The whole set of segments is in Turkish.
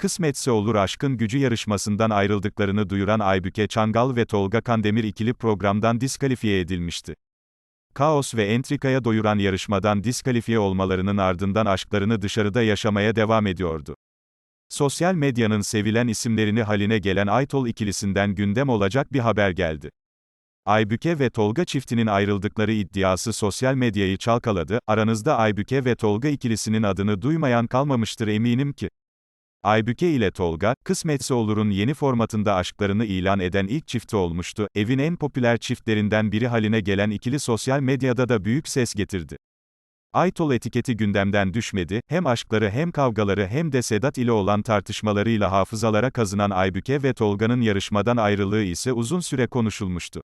Kısmetse olur aşkın gücü yarışmasından ayrıldıklarını duyuran Aybüke Çangal ve Tolga Kandemir ikili programdan diskalifiye edilmişti. Kaos ve entrikaya doyuran yarışmadan diskalifiye olmalarının ardından aşklarını dışarıda yaşamaya devam ediyordu. Sosyal medyanın sevilen isimlerini haline gelen Aytol ikilisinden gündem olacak bir haber geldi. Aybüke ve Tolga çiftinin ayrıldıkları iddiası sosyal medyayı çalkaladı, aranızda Aybüke ve Tolga ikilisinin adını duymayan kalmamıştır eminim ki. Aybüke ile Tolga, Kısmetse Olur'un yeni formatında aşklarını ilan eden ilk çifti olmuştu, evin en popüler çiftlerinden biri haline gelen ikili sosyal medyada da büyük ses getirdi. Aytol etiketi gündemden düşmedi, hem aşkları hem kavgaları hem de Sedat ile olan tartışmalarıyla hafızalara kazınan Aybüke ve Tolga'nın yarışmadan ayrılığı ise uzun süre konuşulmuştu.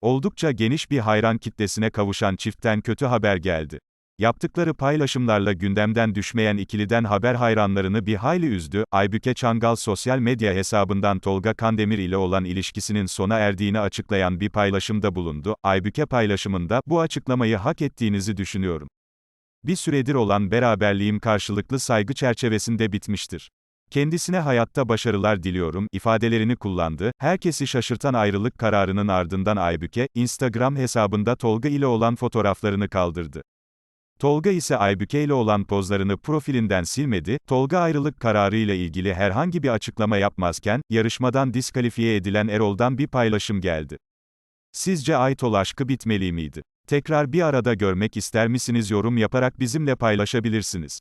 Oldukça geniş bir hayran kitlesine kavuşan çiftten kötü haber geldi. Yaptıkları paylaşımlarla gündemden düşmeyen ikiliden haber hayranlarını bir hayli üzdü. Aybüke Çangal sosyal medya hesabından Tolga Kandemir ile olan ilişkisinin sona erdiğini açıklayan bir paylaşımda bulundu. Aybüke paylaşımında, bu açıklamayı hak ettiğinizi düşünüyorum. Bir süredir olan beraberliğim karşılıklı saygı çerçevesinde bitmiştir. Kendisine hayatta başarılar diliyorum ifadelerini kullandı. Herkesi şaşırtan ayrılık kararının ardından Aybüke, Instagram hesabında Tolga ile olan fotoğraflarını kaldırdı. Tolga ise Aybüke ile olan pozlarını profilinden silmedi, Tolga ayrılık kararı ile ilgili herhangi bir açıklama yapmazken, yarışmadan diskalifiye edilen Erol'dan bir paylaşım geldi. Sizce Aytol aşkı bitmeli miydi? Tekrar bir arada görmek ister misiniz yorum yaparak bizimle paylaşabilirsiniz.